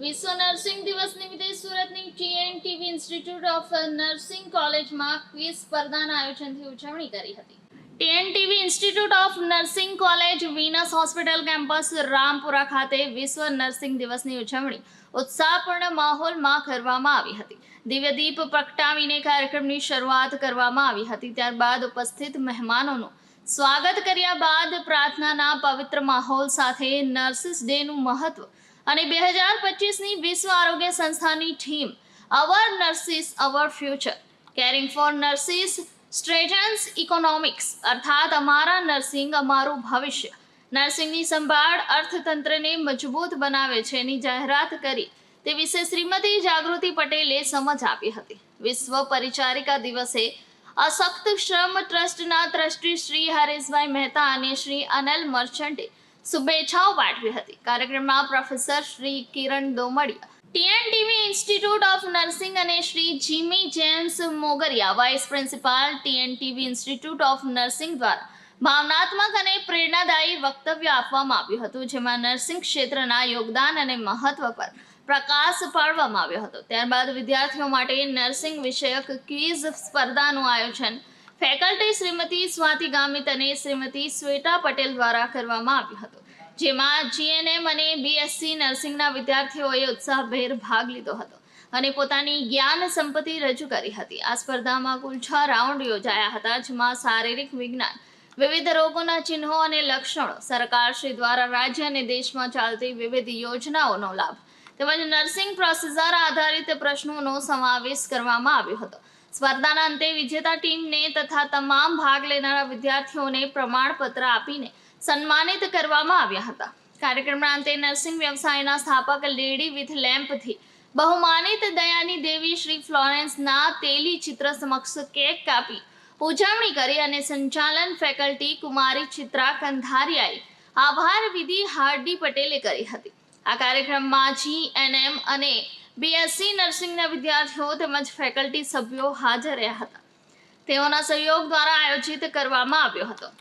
વિશ્વ નર્સિંગ દિવસ નિમિત્તે સુરતની ટીએનટીવી ઇન્સ્ટિટ્યૂટ ઓફ નર્સિંગ કોલેજમાં ક્વિઝ સ્પર્ધાના આયોજનથી ઉજવણી કરી હતી. TNTV institute of nursing college Venus hospital campus Rampura ખાતે વિશ્વ નર્સિંગ દિવસની ઉજવણી ઉત્સાહપૂર્ણ માહોલમાં કરવામાં આવી હતી. દિવ્યદીપ પ્રગટાવીને કાર્યક્રમની શરૂઆત કરવામાં આવી હતી. ત્યારબાદ ઉપસ્થિત મહેમાનોનું સ્વાગત કર્યા બાદ પ્રાર્થનાના પવિત્ર માહોલ સાથે નર્સિસ ડેનું મહત્વ અને બે હજાર પચીસની વિશ્વ આરોગ્ય સંસ્થાની theme our nurses our future caring for nurses strengthens economics અર્થાત અમારા નર્સિંગ અમારું ભવિષ્ય. નર્સિંગની સંભાળ અર્થતંત્રને મજબૂત બનાવે છે એની જાહેરાત કરી. તે વિશે શ્રીમતી જાગૃતિ પટેલે સમજ આપી હતી. વિશ્વ પરિચારિકા દિવસે અશક્ત શ્રમ ટ્રસ્ટના ટ્રસ્ટી શ્રી હરેશભાઈ મહેતા અને શ્રી અનલ મર્ચન્ટે શુભેચ્છાઓ પાઠવી હતી. કાર્યક્રમમાં professor Shri Kiran Domadiya TNTV institute of nursing અને Shri Jimmy James Mogariya, vice principal TNTV institute of nursing દ્વારા ભાવનાત્મક અને પ્રેરણાદાયી વક્તવ્ય આપવામાં આવ્યું હતું, જેમાં નર્સિંગ ક્ષેત્રના યોગદાન અને મહત્વ પર પ્રકાશ પાડવામાં આવ્યો હતો. ત્યારબાદ વિદ્યાર્થીઓ માટે નર્સિંગ વિષયક ક્વિઝ સ્પર્ધાનું આયોજન ફેકલ્ટી શ્રીમતી સ્વાતિ ગામિત અને શ્રીમતી શ્વેતા પટેલ દ્વારા કરવામાં આવ્યું હતું, જેમાં જીએનએમ અને બીએસસી નર્સિંગના વિદ્યાર્થીઓએ ઉત્સાહભેર ભાગ લીધો હતો અને પોતાની જ્ઞાન સંપત્તિ રજૂ કરી હતી. આ સ્પર્ધામાં કુલ છ રાઉન્ડ યોજાયા હતા, જેમાં શારીરિક વિજ્ઞાન, વિવિધ રોગોના ચિહ્નો અને લક્ષણો સરકારશ્રી દ્વારા રાજ્ય અને દેશમાં ચાલતી વિવિધ યોજનાઓનો લાભ તેમજ નર્સિંગ પ્રોસીજર આધારિત પ્રશ્નોનો સમાવેશ કરવામાં આવ્યો હતો. સ્પર્ધાના અંતે વિજેતા ટીમને તથા તમામ ભાગ લેનારા વિદ્યાર્થીઓને પ્રમાણપત્ર આપીને સન્માનિત કરવામાં આવ્યા હતા. કાર્યક્રમના અંતે નર્સિંગ વ્યવસાયના સ્થાપક લેડી વિથ લેમ્પથી બહુમાનિત દયાની દેવી શ્રી ફ્લોરેન્સના તેલી ચિત્ર સમક્ષ કેક કાપી ઉજવણી કરી અને સંચાલન ફેકલ્ટી કુમારી ચિત્રા કંધારિયાએ આભાર વિધિ હાર્ડી પટેલે કરી હતી. આ કાર્યક્રમમાં જીએનએમ અને બીએસસી નર્સિંગના વિદ્યાર્થીઓ તેમજ ફેકલ્ટી સભ્યો હાજર રહ્યા હતા. તેઓના સહયોગ દ્વારા આયોજિત કરવામાં આવ્યો હતો.